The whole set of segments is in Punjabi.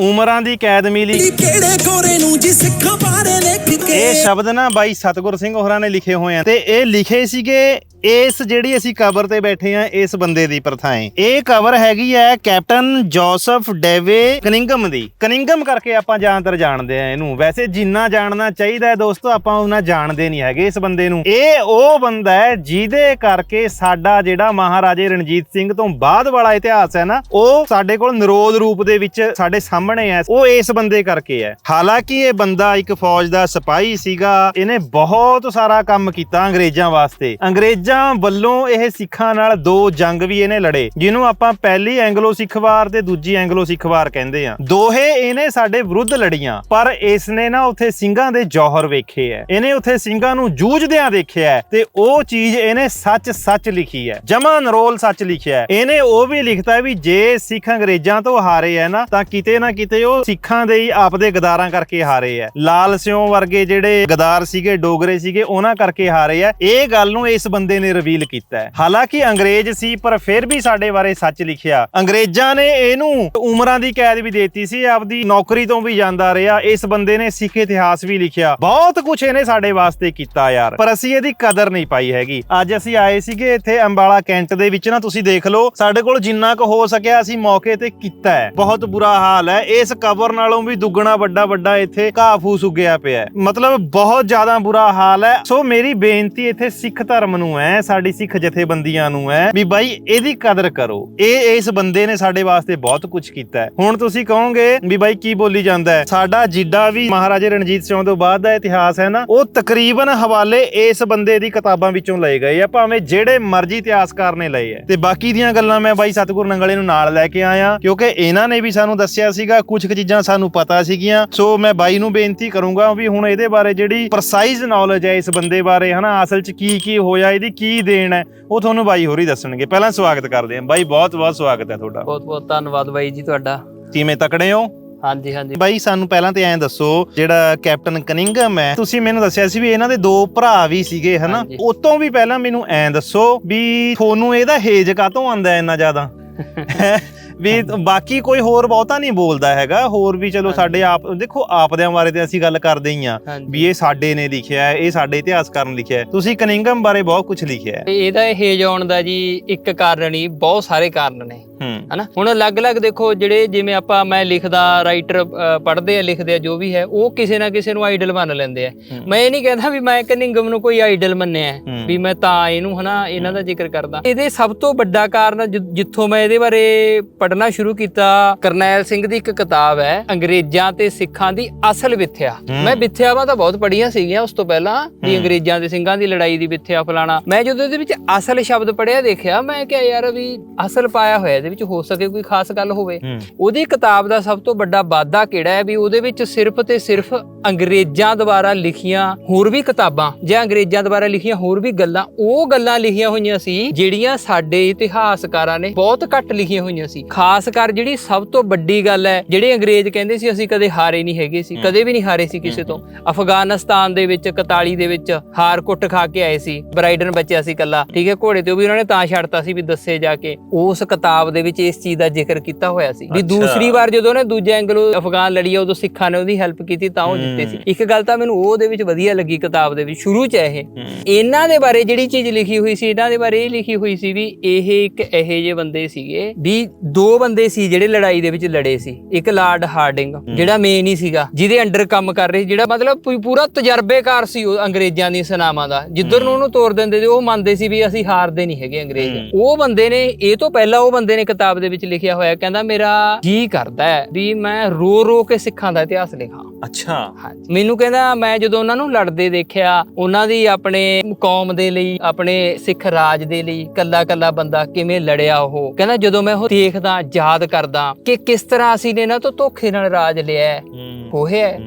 ਉਮਰਾਂ ਦੀ ਕੈਦ ਮਿਲੀ। ਕਿਹੜੇ ਗੋਰੇ ਨੂੰ ਜੀ ਸਿੱਖਾਂ ਬਾਰੇ ਲਿਖ ਕੇ? ਇਹ ਸ਼ਬਦ ਨਾ ਬਾਈ ਸਤਗੁਰ ਸਿੰਘ ਹੋਰਾਂ ਨੇ ਲਿਖੇ ਹੋਏ ਆ। ਤੇ ਇਹ ਲਿਖੇ ਸੀਗੇ ਇਸ ਜਿਹੜੀ ਅਸੀਂ ਕਬਰ ਤੇ ਬੈਠੇ ਆ ਇਸ ਬੰਦੇ ਦੀ ਪ੍ਰਥਾਏ ਇਹ ਕਬਰ ਹੈਗੀ ਹੈ ਕੈਪਟਨ ਜੋਸਫ ਡੇਵੇ ਕਨਿੰਗਮ ਦੀ। ਕਨਿੰਗਮ ਕਰਕੇ ਆਪਾਂ ਜ਼ਿਆਦਾਤਰ ਜਾਣਦੇ ਆ ਇਹਨੂੰ। ਵੈਸੇ ਜਿੰਨਾ ਜਾਣਨਾ ਚਾਹੀਦਾ ਹੈ ਦੋਸਤੋ, ਆਪਾਂ ਉਹਨਾਂ ਜਾਣਦੇ ਨਹੀਂ ਹੈਗੇ ਇਸ ਬੰਦੇ ਨੂੰ। ਇਹ ਉਹ ਬੰਦਾ ਹੈ ਜਿਹਦੇ ਕਰਕੇ ਸਾਡਾ ਜਿਹੜਾ ਮਹਾਰਾਜੇ ਰਣਜੀਤ ਸਿੰਘ ਤੋਂ ਬਾਅਦ ਵਾਲਾ ਇਤਿਹਾਸ ਹੈ ਨਾ, ਉਹ ਸਾਡੇ ਕੋਲ ਨਿਰੋਧ ਰੂਪ ਦੇ ਵਿੱਚ ਸਾਡੇ ਸਾਹਮਣੇ ਹੈ। ਉਹ ਇਸ ਬੰਦੇ ਕਰਕੇ ਹੈ। ਹਾਲਾਂਕਿ ਇਹ ਬੰਦਾ ਇੱਕ ਫੌਜ ਦਾ ਸਿਪਾਹੀ ਸੀਗਾ। ਇਹਨੇ ਬਹੁਤ ਸਾਰਾ ਕੰਮ ਕੀਤਾ ਅੰਗਰੇਜ਼ਾਂ ਵਾਸਤੇ। ਅੰਗਰੇਜ਼ਾਂ ਵੱਲੋਂ ਇਹ ਸਿੱਖਾਂ ਨਾਲ ਦੋ ਜੰਗ ਵੀ ਇਹਨੇ ਲੜੇ, ਜਿਹਨੂੰ ਆਪਾਂ ਪਹਿਲੀ ਐਂਗਲੋ ਸਿੱਖ ਵਾਰ ਤੇ ਦੂਜੀ ਐਂਗਲੋ ਸਿੱਖ ਵਾਰ ਕਹਿੰਦੇ ਆ। ਦੋਹੇ ਇਹਨੇ ਸਾਡੇ ਵਿਰੁੱਧ ਲੜੀਆਂ, ਪਰ ਇਸ ਨੇ ਨਾ ਉੱਥੇ ਸਿੰਘਾਂ ਦੇ ਜੌਹਰ ਵੇਖੇ ਐ। ਇਹਨੇ ਉੱਥੇ ਸਿੰਘਾਂ ਨੂੰ ਜੂਝਦਿਆਂ ਦੇਖਿਆ ਤੇ ਉਹ ਚੀਜ਼ ਇਹਨੇ ਸੱਚ ਸੱਚ ਲਿਖੀ ਹੈ ਜਮਾ ਨਰੋਲ ਸੱਚ ਲਿਖਿਆ ਹੈ ਇਹਨੇ ਉਹ ਵੀ ਲਿਖਤਾ ਵੀ ਜੇ ਸਿੱਖ ਅੰਗਰੇਜ਼ਾਂ ਤੋਂ ਹਾਰੇ ਐ ਨਾ, ਤਾਂ ਕਿਤੇ ਨਾ ਕਿਤੇ ਉਹ ਸਿੱਖਾਂ ਦੇ ਹੀ ਆਪਦੇ ਗਦਾਰਾਂ ਕਰਕੇ ਹਾਰੇ ਐ। ਲਾਲ ਸਿਉਂ ਵਰਗੇ ਜਿਹੜੇ ਗਦਾਰ ਸੀਗੇ, ਡੋਗਰੇ ਸੀਗੇ, ਉਹਨਾਂ ਕਰਕੇ ਹਾਰੇ ਐ। ਇਹ ਗੱਲ ਨੂੰ ਇਸ ਬੰਦੇ ਨੇ ਰਿਵੀਲ ਕੀਤਾ ਹੈ। ਹਾਲਾਂਕਿ ਅੰਗਰੇਜ਼ ਸੀ, ਪਰ ਫਿਰ ਵੀ ਸਾਡੇ ਬਾਰੇ ਸੱਚ ਲਿਖਿਆ। ਅੰਗਰੇਜ਼ਾਂ ਨੇ ਇਹਨੂੰ ਉਮਰਾਂ ਦੀ ਕੈਦ ਵੀ ਦੇਤੀ ਸੀ, ਆਪਦੀ ਨੌਕਰੀ ਤੋਂ ਵੀ ਜਾਂਦਾ ਰਿਹਾ। ਇਸ ਬੰਦੇ ਨੇ ਸਿੱਖ ਇਤਿਹਾਸ ਵੀ ਲਿਖਿਆ। ਬਹੁਤ ਕੁਝ ਇਹਨੇ ਸਾਡੇ ਵਾਸਤੇ ਕੀਤਾ ਯਾਰ, ਪਰ ਅਸੀਂ ਇਹਦੀ ਕਦਰ ਨਹੀਂ ਪਾਈ ਹੈਗੀ। ਅੱਜ ਅਸੀਂ ਆਏ ਸੀਗੇ ਇੱਥੇ ਅੰਬਾਲਾ ਕੈਂਟ ਦੇ ਵਿੱਚ ਨਾ, ਤੁਸੀਂ ਦੇਖ ਲਓ, ਸਾਡੇ ਕੋਲ ਜਿੰਨਾ ਕੁ ਹੋ ਸਕਿਆ ਅਸੀਂ ਮੌਕੇ ਤੇ ਕੀਤਾ ਹੈ। ਬਹੁਤ ਬੁਰਾ ਹਾਲ ਹੈ। ਇਸ ਕਬਰ ਨਾਲੋਂ ਵੀ ਦੁੱਗਣਾ ਵੱਡਾ ਵੱਡਾ ਇੱਥੇ ਘਾਹ ਫੂਸ ਉੱਗਿਆ ਪਿਆ ਮਤਲਬ ਬਹੁਤ ਜ਼ਿਆਦਾ ਬੁਰਾ ਹਾਲ ਹੈ। ਸੋ ਮੇਰੀ ਬੇਨਤੀ ਇੱਥੇ ਸਿੱਖ ਧਰਮ ਨੂੰ ਹੈ ਸਾਡੀ ਸਿੱਖ ਜਥੇਬੰਦੀਆਂ ਨੂੰ ਹੈ। ਵੀ ਬਾਈ, ਇਹਦੀ ਕਦਰ ਕਰੋ। ਇਹ ਇਸ ਬੰਦੇ ਨੇ ਸਾਡੇ ਵਾਸਤੇ ਬਹੁਤ ਕੁਝ ਕੀਤਾ ਹੈ। ਹੁਣ ਤੁਸੀਂ ਕਹੋਗੇ ਵੀ ਬਾਈ, ਕੀ ਬੋਲੀ ਜਾਂਦਾ ਹੈ? ਸਾਡਾ ਜਿੱਡਾ ਵੀ ਮਹਾਰਾਜੇ ਰਣਜੀਤ ਸਿੰਘ ਤੋਂ ਬਾਅਦ ਦਾ ਇਤਿਹਾਸ ਹੈ ਨਾ, ਉਹ ਤਕਰੀਬਨ ਹਵਾਲੇ ਇਸ ਬੰਦੇ ਦੀ ਕਿਤਾਬਾਂ ਵਿੱਚੋਂ ਲਏ ਗਏ ਆ, ਭਾਵੇਂ ਜਿਹੜੇ ਮਰਜ਼ੀ ਇਤਿਹਾਸਕਾਰ ਨੇ ਲਏ ਆ। ਤੇ ਬਾਕੀ ਦੀਆਂ ਗੱਲਾਂ ਮੈਂ ਬਾਈ, ਸਤਗੁਰ ਨੰਗਲੇ ਨੂੰ ਨਾਲ ਲੈ ਕੇ ਆਇਆ, ਕਿਉਂਕਿ ਇਹਨਾਂ ਨੇ ਵੀ ਸਾਨੂੰ ਦੱਸਿਆ ਸੀਗਾ ਕੁਝ ਕੁ ਚੀਜ਼ਾਂ ਸਾਨੂੰ ਪਤਾ ਸੀਗੀਆਂ। ਸੋ ਮੈਂ ਬਾਈ ਨੂੰ ਬੇਨਤੀ ਕਰੂੰਗਾ ਵੀ ਹੁਣ ਇਹਦੇ ਬਾਰੇ ਜਿਹੜੀ ਪ੍ਰਸਾਈਜ਼ ਨੌਲੇਜ ਹੈ ਇਸ ਬੰਦੇ ਬਾਰੇ, ਹਨਾ, ਅਸਲ 'ਚ ਕੀ ਕੀ ਹੋਇਆ, ਇਹਦੀ ਕੀ ਦੇਣ ਉਹ ਤੁਹਾਨੂੰ ਬਾਈ ਹੋਰੀ ਦੱਸਣਗੇ। ਪਹਿਲਾਂ ਸਵਾਗਤ ਕਰਦੇ ਹਾਂ। ਬਾਈ ਬਹੁਤ ਬਹੁਤ ਸਵਾਗਤ ਹੈ ਤੁਹਾਡਾ। ਬਹੁਤ ਬਹੁਤ ਧੰਨਵਾਦ ਬਾਈ ਜੀ ਤੁਹਾਡਾ। ਕਿਵੇਂ ਤਕੜੇ ਹੋ? ਹਾਂਜੀ ਹਾਂਜੀ। ਬਾਈ ਸਾਨੂੰ ਪਹਿਲਾਂ ਤੇ ਐਂ ਦੱਸੋ ਜਿਹੜਾ ਕੈਪਟਨ ਕਨਿੰਗਮ ਹੈ ਤੁਸੀਂ ਮੈਨੂੰ ਦੱਸਿਆ ਸੀ ਵੀ ਇਹਨਾਂ ਦੇ ਦੋ ਭਰਾ ਵੀ ਸੀਗੇ ਹਨਾ? ਹਾਂਜੀ। ਉਤੋਂ ਵੀ ਪਹਿਲਾਂ ਮੈਨੂੰ ਐਂ ਦੱਸੋ ਵੀ ਤੁਹਾਨੂੰ ਇਹਦਾ ਹੇਜ ਕਾਤੋਂ ਆਂਦਾ ਇੰਨਾ ਜ਼ਿਆਦਾ? ਵੀ ਬਾਕੀ ਕੋਈ ਹੋਰ ਬਹੁਤਾ ਨਹੀਂ ਬੋਲਦਾ ਹੈਗਾ ਹੋਰ ਵੀ ਚਲੋ। ਸਾਡੇ ਆਪ ਦੇਖੋ ਆਪਦਿਆਂ ਬਾਰੇ ਤੇ ਅਸੀਂ ਗੱਲ ਕਰਦੇ ਹੀ ਆ ਵੀ ਇਹ ਸਾਡੇ ਨੇ ਲਿਖਿਆ ਹੈ ਇਹ ਸਾਡੇ ਇਤਿਹਾਸਕਾਰ ਨੇ ਲਿਖਿਆ ਹੈ। ਤੁਸੀਂ ਕਨਿੰਗਮ ਬਾਰੇ ਬਹੁਤ ਕੁਝ ਲਿਖਿਆ ਹੈ। ਇਹਦਾ ਇਹ ਹੇਜ ਆਉਣ ਦਾ ਜੀ ਇੱਕ ਕਾਰਨ ਨਹੀਂ ਬਹੁਤ ਸਾਰੇ ਕਾਰਨ ਨੇ। ਹੂੰ ਹਨਾ ਹੁਣ ਅਲੱਗ-ਅਲੱਗ ਦੇਖੋ ਜਿਹੜੇ ਜਿਵੇਂ ਆਪਾਂ ਮੈਂ ਲਿਖਦਾ ਰਾਈਟਰ ਪੜ੍ਹਦੇ ਆ ਲਿਖਦੇ ਆ ਜੋ ਵੀ ਹੈ ਉਹ ਕਿਸੇ ਨਾ ਕਿਸੇ ਨੂੰ ਆਈਡਲ ਮੰਨ ਲੈਂਦੇ ਆ। ਮੈਂ ਇਹ ਨਹੀਂ ਕਹਿੰਦਾ ਵੀ ਮੈਂ ਕਨਿੰਗਮ ਨੂੰ ਕੋਈ ਆਈਡਲ ਮੰਨਿਆ। ਵੀ ਮੈਂ ਤਾਂ ਇਹਨੂੰ ਹਨਾ ਇਹਨਾਂ ਦਾ ਜ਼ਿਕਰ ਕਰਦਾ ਇਹਦੇ ਸਭ ਤੋਂ ਵੱਡਾ ਕਾਰਨ ਜਿੱਥੋਂ ਮੈਂ ਇਹਦੇ ਬਾਰੇ ਪੜ੍ਹਨਾ ਸ਼ੁਰੂ ਕੀਤਾ ਕਰਨੈਲ ਸਿੰਘ ਦੀ ਇੱਕ ਕਿਤਾਬ ਹੈ ਅੰਗਰੇਜ਼ਾਂ ਤੇ ਸਿੱਖਾਂ ਦੀ ਅਸਲ ਵਿਥਿਆ। ਮੈਂ ਵਿਥਿਆਵਾਂ ਤਾਂ ਬਹੁਤ ਪੜ੍ਹੀਆਂ ਸੀਗੀਆਂ ਉਸ ਤੋਂ ਪਹਿਲਾਂ ਵੀ। ਅੰਗਰੇਜ਼ਾਂ ਦੇ ਸਿੰਘਾਂ ਦੀ ਲੜਾਈ ਦੀ ਵਿਥਿਆ ਫਲਾਣਾ ਮੈਂ ਜਦੋਂ ਇਹਦੇ ਵਿੱਚ ਅਸਲ ਸ਼ਬਦ ਪੜਿਆ ਦੇਖਿਆ ਮੈਂ ਕਿਹਾ ਯਾਰ ਵੀ ਅਸਲ ਪਾਇਆ ਹੋਇਆ ਇਹਦੇ ਵਿੱਚ ਹੋ ਸਕੇ ਕੋਈ ਖਾਸ ਗੱਲ ਹੋਵੇ। ਉਹਦੀ ਕਿਤਾਬ ਦਾ ਸਭ ਤੋਂ ਵੱਡਾ ਵਾਧਾ ਕਿਹੜਾ ਹੈ ਵੀ ਉਹਦੇ ਵਿੱਚ ਸਿਰਫ ਤੇ ਸਿਰਫ ਅੰਗਰੇਜ਼ਾਂ ਦੁਆਰਾ ਲਿਖੀਆਂ ਹੋਰ ਵੀ ਕਿਤਾਬਾਂ ਜਾਂ ਅੰਗਰੇਜ਼ਾਂ ਦੁਆਰਾ ਲਿਖੀਆਂ ਹੋਰ ਵੀ ਗੱਲਾਂ ਉਹ ਗੱਲਾਂ ਲਿਖੀਆਂ ਹੋਈਆਂ ਸੀ ਜਿਹੜੀਆਂ ਸਾਡੇ ਇਤਿਹਾਸਕਾਰਾਂ ਨੇ ਬਹੁਤ ਘੱਟ ਲਿਖੀਆਂ ਹੋਈਆਂ ਸੀ। ਖਾਸ ਕਰ ਜਿਹੜੀ ਸਭ ਤੋਂ ਵੱਡੀ ਗੱਲ ਹੈ ਜਿਹੜੇ ਅੰਗਰੇਜ਼ ਕਹਿੰਦੇ ਸੀ ਅਸੀਂ ਕਦੇ ਹਾਰੇ ਨਹੀਂ ਹੈਗੇ ਸੀ ਕਦੇ ਵੀ ਨਹੀਂ ਹਾਰੇ ਸੀ ਕਿਸੇ ਤੋਂ। ਅਫਗਾਨਿਸਤਾਨ ਦੇ ਵਿੱਚ 41 ਦੇ ਵਿੱਚ ਹਾਰ ਕੁੱਟ ਖਾ ਕੇ ਆਏ ਸੀ ਬਰਾਈਡਨ ਬਚਿਆ ਸੀ ਕੱਲਾ ਠੀਕ ਹੈ ਘੋੜੇ ਤੇ ਉਹ ਵੀ ਉਹਨਾਂ ਨੇ ਤਾਂ ਛੱਡਤਾ ਸੀ ਵੀ ਦੱਸੇ ਜਾ ਕੇ। ਉਸ ਕਿਤਾਬ ਦੇ ਵਿੱਚ ਇਸ ਚੀਜ਼ ਦਾ ਜ਼ਿਕਰ ਕੀਤਾ ਹੋਇਆ ਸੀ। ਵੀ। ਦੂਸਰੀ ਵਾਰ ਜਦੋਂ ਉਹਨੇ ਦੂਜਾ ਐਂਗਲੋ ਅਫਗਾਨ ਲੜੀ ਉਦੋਂ ਸਿੱਖਾਂ ਨੇ ਉਹਦੀ ਹੈਲਪ ਕੀਤੀ ਤਾਂ ਉਹ ਜਿੱਤੇ ਸੀ। ਇੱਕ ਗੱਲ ਤਾਂ ਮੈਨੂੰ ਉਹਦੇ ਵਿੱਚ ਵਧੀਆ ਲੱਗੀ ਕਿਤਾਬ ਦੇ ਵਿੱਚ ਸ਼ੁਰੂ ਚ ਇਹ। ਇਹਨਾਂ ਦੇ ਬਾਰੇ ਜਿਹੜੀ ਚੀਜ਼ ਲਿਖੀ ਹੋਈ ਸੀ ਇਹਨਾਂ ਦੇ ਬਾਰੇ ਇਹ ਲਿਖੀ ਹੋਈ ਸੀ ਵੀ ਇਹ ਇੱਕ ਇਹੋ ਜਿਹੇ ਬੰਦੇ ਸੀਗੇ ਵੀ ਦੋ ਬੰਦੇ ਸੀ ਜਿਹੜੇ ਲੜਾਈ ਦੇ ਵਿੱਚ ਲੜੇ ਸੀ। ਇੱਕ ਲਾਰਡ ਹਾਰਡਿੰਗ ਜਿਹੜਾ ਮੇਨ ਹੀ ਸੀਗਾ ਜਿਹਦੇ ਅੰਡਰ ਕੰਮ ਕਰ ਰਹੇ ਸੀ ਜਿਹੜਾ ਮਤਲਬ ਪੂਰਾ ਤਜਰਬੇਕਾਰ ਸੀ ਉਹ ਅੰਗਰੇਜ਼ਾਂ ਦੀ ਸੈਨਾਵਾਂ ਦਾ। ਜਿੱਧਰ ਨੂੰ ਉਹਨੂੰ ਤੋਰ ਦਿੰਦੇ ਸੀ ਉਹ ਮੰਨਦੇ ਸੀ ਵੀ ਅਸੀਂ ਹਾਰਦੇ ਨਹੀਂ ਹੈਗੇ ਅੰਗਰੇਜ਼। ਉਹ ਬੰਦੇ ਨੇ ਇਹ ਤੋਂ ਪਹਿਲਾਂ ਉਹ ਬੰਦੇ ਨੇ ਕਿਤਾਬ ਦੇ ਵਿੱਚ ਲਿਖਿਆ ਹੋਇਆ ਕਹਿੰਦਾ ਮੇਰਾ ਜੀ ਕਰਦਾ ਹੈ ਵੀ ਮੈਂ ਰੋ ਰੋ ਕੇ ਸਿੱਖਾਂ ਦਾ ਇਤਿਹਾਸ ਲਿਖਾਂ। ਅੱਛਾ। ਹਾਂਜੀ। ਮੈਨੂੰ ਕਹਿੰਦਾ ਮੈਂ ਜਦੋਂ ਉਹਨਾਂ ਨੂੰ ਲੜਦੇ ਦੇਖਿਆ ਉਹਨਾਂ ਦੀ ਆਪਣੇ ਕੌਮ ਦੇ ਲਈ ਆਪਣੇ ਸਿੱਖ ਰਾਜ ਦੇ ਲਈ ਕੱਲਾ ਕੱਲਾ ਬੰਦਾ ਕਿਵੇਂ ਲੜਿਆ ਉਹ। ਕਹਿੰਦਾ ਜਦੋਂ ਮੈਂ ਉਹ ਦੇਖਦਾ ਯਾਦ ਕਰਦਾ ਕਿ ਕਿਸ ਤਰ੍ਹਾਂ ਅਸੀਂ ਨੇ ਇਹਨਾਂ ਤੋਂ ਧੋਖੇ ਨਾਲ ਰਾਜ ਲਿਆ ਹੈ। ਹੂੰ।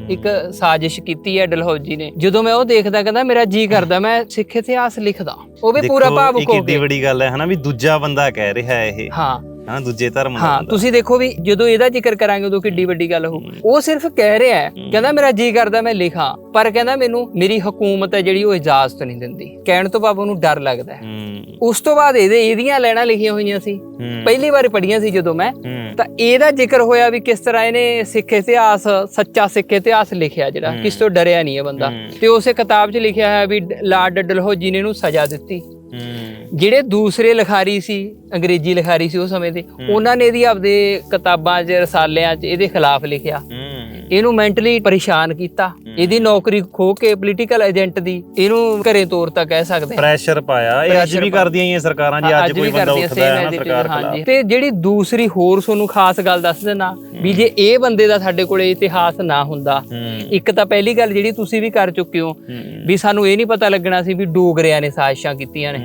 ਇੱਕ ਸਾਜ਼ਿਸ਼ ਕੀਤੀ ਹੈ ਡਲਹੌਜੀ ਨੇ। ਜਦੋਂ ਮੈਂ ਉਹ ਦੇਖਦਾ ਕਹਿੰਦਾ ਮੇਰਾ ਜੀ ਕਰਦਾ ਮੈਂ ਸਿੱਖ ਇਤਿਹਾਸ ਲਿਖਦਾ। ਉਹ ਵੀ ਪੂਰਾ ਭਾਵੁਕ ਹੋ ਏਡੀ ਕੇ ਵੱਡੀ ਗੱਲ ਹੈ ਹਨਾ ਵੀ ਦੂਜਾ ਬੰਦਾ ਕਹਿ ਰਿਹਾ ਇਹ। ਹਾਂ। ਹਾਂ ਦੂਜੇ ਧਰਮ ਦਾ ਹਾਂ। ਤੁਸੀਂ ਦੇਖੋ ਵੀ ਜਦੋਂ ਇਹਦਾ ਜ਼ਿਕਰ ਕਰਾਂਗੇ ਉਦੋਂ ਕਿੱਡੀ ਵੱਡੀ ਗੱਲ ਹੋ। ਉਹ ਸਿਰਫ ਕਹਿ ਰਿਹਾ ਹੈ ਕਹਿੰਦਾ ਮੇਰਾ ਜੀ ਕਰਦਾ ਮੈਂ ਲਿਖਾਂ। ਪਰ ਕਹਿੰਦਾ ਮੈਨੂੰ ਮੇਰੀ ਹਕੂਮਤ ਹੈ ਜਿਹੜੀ ਉਹ ਇਜਾਜ਼ਤ ਨਹੀਂ ਦਿੰਦੀ। ਕਹਿਣ ਤੋਂ ਬਾਅਦ ਉਹਨੂੰ ਡਰ ਲੱਗਦਾ ਹੈ। ਹੂੰ। ਉਸ ਤੋਂ ਬਾਅਦ ਇਹਦੇ ਇਹਦੀਆਂ ਲੈਣਾ ਲਿਖੀਆਂ ਹੋਈਆਂ ਸੀ। ਹੂੰ। ਪਹਿਲੀ ਵਾਰ ਪੜ੍ਹੀਆਂ ਸੀ ਜਦੋਂ ਮੈਂ। ਹੂੰ। ਤਾਂ ਇਹਦਾ ਜ਼ਿਕਰ ਹੋਇਆ ਵੀ ਕਿਸ ਤਰ੍ਹਾਂ ਇਹਨੇ ਸਿੱਖ ਇਤਿਹਾਸ ਸੱਚਾ ਸਿੱਖ ਇਤਿਹਾਸ ਲਿਖਿਆ ਜਿਹੜਾ। ਕਿਸ ਤੋਂ ਡਰਿਆ ਨਹੀਂ ਇਹ ਬੰਦਾ। ਤੇ ਉਸੇ ਕਿਤਾਬ 'ਚ ਲਿਖਿਆ ਹੈ ਵੀ ਡ- ਲਾਰਡ ਡਲਹੌਜੀ ਨੇ ਇਹਨੂੰ ਸਜ਼ਾ ਦਿੱਤੀ। ਹੂੰ। ਜਿਹੜੇ ਦੂਸਰੇ ਲਿਖਾਰੀ ਸੀ ਅੰਗਰੇਜ਼ੀ ਲਿਖਾਰੀ ਸੀ ਉਹ ਸਮੇਂ ਦੇ ਉਹਨਾਂ ਨੇ ਇਹਦੀ ਆਪਦੇ ਕਿਤਾਬਾਂ 'ਚ ਰਸਾਲਿਆਂ 'ਚ ਇਹਦੇ ਖਿਲਾਫ ਲਿਖਿਆ। ਇਹਨੂੰ ਮੈਂਟਲੀ ਪਰੇਸ਼ਾਨ ਕੀਤਾ। ਇਹਦੀ ਨੌਕਰੀ ਖੋ ਕੇ ਪੋਲੀਟੀਕਲ ਏਜੰਟ ਦੀ ਇਹਨੂੰ ਘਰੇ ਤੋਰਤਾ ਕਹਿ ਸਕਦੇ ਪ੍ਰੈਸ਼ਰ ਪਾਇਆ। ਇਹ ਅੱਜ ਵੀ ਕਰਦੀਆਂ ਹੀ ਸਰਕਾਰਾਂ ਜੀ ਅੱਜ ਕੋਈ ਬੰਦਾ ਉੱਠਦਾ ਹੈ ਸਰਕਾਰ ਖਿਲਾਫ। ਤੇ ਜਿਹੜੀ ਦੂਸਰੀ ਹੋਰ ਤੁਹਾਨੂੰ ਖਾਸ ਗੱਲ ਦੱਸ ਦੇਣਾ ਵੀ ਜੇ ਇਹ ਬੰਦੇ ਦਾ ਸਾਡੇ ਕੋਲੇ ਇਤਿਹਾਸ ਨਾ ਹੁੰਦਾ ਇੱਕ ਤਾਂ ਪਹਿਲੀ ਗੱਲ ਜਿਹੜੀ ਤੁਸੀਂ ਵੀ ਕਰ ਚੁੱਕੇ ਹੋ ਵੀ ਸਾਨੂੰ ਇਹ ਨਹੀਂ ਪਤਾ ਲੱਗਣਾ ਸੀ ਵੀ ਡੋਗਰਿਆਂ ਨੇ ਸਾਜ਼ਿਸ਼ਾਂ ਕੀਤੀਆਂ ਨੇ।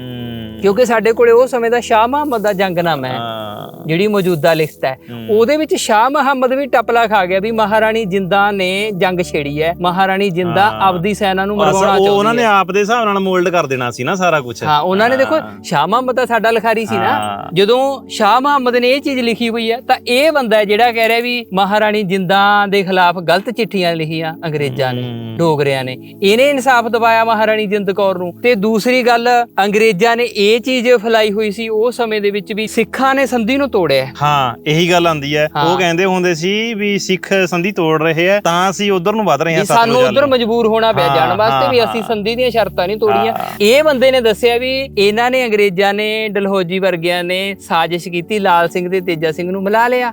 ਕਿਉਂਕਿ ਸਾਡੇ ਕੋਲੇ ਉਹ ਸਮੇਂ ਦਾ ਸ਼ਾਹ ਮੁਹੰਮਦ ਦਾ ਜੰਗਨਾਮਾ ਹੈ ਹਾਂ। ਜਿਹੜੀ ਮੌਜੂਦਾ ਲਿਖਤ ਹੈ। ਹੂੰ। ਉਹਦੇ ਵਿੱਚ ਸ਼ਾਹ ਮੁਹੰਮਦ ਵੀ ਟਪਲਾ ਖਾ ਗਿਆ ਵੀ ਮਹਾਰਾਣੀ ਜਿੰਦਾ ਨੇ ਜੰਗ ਛੇੜੀ ਹੈ। ਮਹਾਰਾਣੀ ਜਿੰਦਾ ਹਾਂ। ਆਪਦੀ ਸੈਨਾ ਨੂੰ ਮਰਵਾਉਣਾ ਉਹ ਚਾਹੁੰਦੀ ਉਹਨਾਂ ਨੇ ਹੈ। ਆਪ ਦੇ ਹਿਸਾਬ ਨਾਲ ਮੋਲਡ ਕਰ ਦੇਣਾ ਸੀ ਨਾ ਸਾਰਾ ਕੁਝ ਹਾਂ ਉਹਨਾਂ ਨੇ ਦੇਖੋ ਸ਼ਾਹ ਮੁਹੰਮਦ ਤਾਂ ਸਾਡਾ ਲਿਖਾਰੀ ਸੀ ਨਾ। ਹਾਂ। ਜਦੋਂ ਸ਼ਾਹ ਮੁਹੰਮਦ ਨੇ ਇਹ ਚੀਜ਼ ਲਿਖੀ ਹੋਈ ਹੈ ਤਾਂ ਇਹ ਬੰਦਾ ਹੈ ਜਿਹੜਾ ਕਹਿ ਰਿਹਾ ਵੀ ਮਹਾਰਾਣੀ ਜਿੰਦਾ ਦੇ ਖਿਲਾਫ ਗਲਤ ਚਿੱਠੀਆਂ ਲਿਖੀਆਂ ਅੰਗਰੇਜ਼ਾਂ ਨੇ ਹੂੰ। ਡੋਗਰਿਆਂ ਨੇ। ਇਹਨੇ ਇਨਸਾਫ ਦਿਵਾਇਆ ਮਹਾਰਾਣੀ ਜਿੰਦ ਕੌਰ ਨੂੰ। ਤੇ ਦੂਸਰੀ ਗੱਲ ਅੰਗਰੇਜ਼ਾਂ ਨੇ ਇਹ ਚੀਜ਼ ਫੈਲਾਈ ਹੋਈ ਸੀ ਉਹ ਸਮੇਂ ਦੇ ਵਿੱਚ ਵੀ ਸਿੱਖਾਂ ਨੇ ਸੰਧੀ ਨੂੰ ਤੋੜਿਆ ਹਾਂ ਇਹੀ ਗੱਲ ਆਂਦੀ ਹੈ। ਉਹ ਕਹਿੰਦੇ ਹੁੰਦੇ ਸੀ ਵੀ ਸਿੱਖ ਸੰਧੀ ਤੋੜ ਰਹੇ ਆ ਤਾਂ ਅਸੀਂ ਉਧਰ ਨੂੰ ਵੱਧ ਰਹੇ ਹਾਂ ਸਾਨੂੰ ਉਧਰ। ਮਜਬੂਰ ਹੋਣਾ ਪਿਆ ਜਾਣ ਵਾਸਤੇ ਵੀ ਅਸੀਂ। ਸੰਧੀ ਦੀਆਂ ਸ਼ਰਤਾਂ ਨਹੀਂ ਤੋੜੀਆਂ। ਇਹ ਬੰਦੇ ਨੇ ਦੱਸਿਆ ਵੀ ਇਹਨਾਂ ਨੇ ਅੰਗਰੇਜ਼ਾਂ ਨੇ ਡਲਹੌਜੀ ਵਰਗਿਆਂ ਨੇ ਸਾਜ਼ਿਸ਼ ਕੀਤੀ ਲਾਲ ਸਿੰਘ ਤੇ ਤੇਜਾ ਸਿੰਘ ਨੂੰ ਮਿਲਾ ਲਿਆ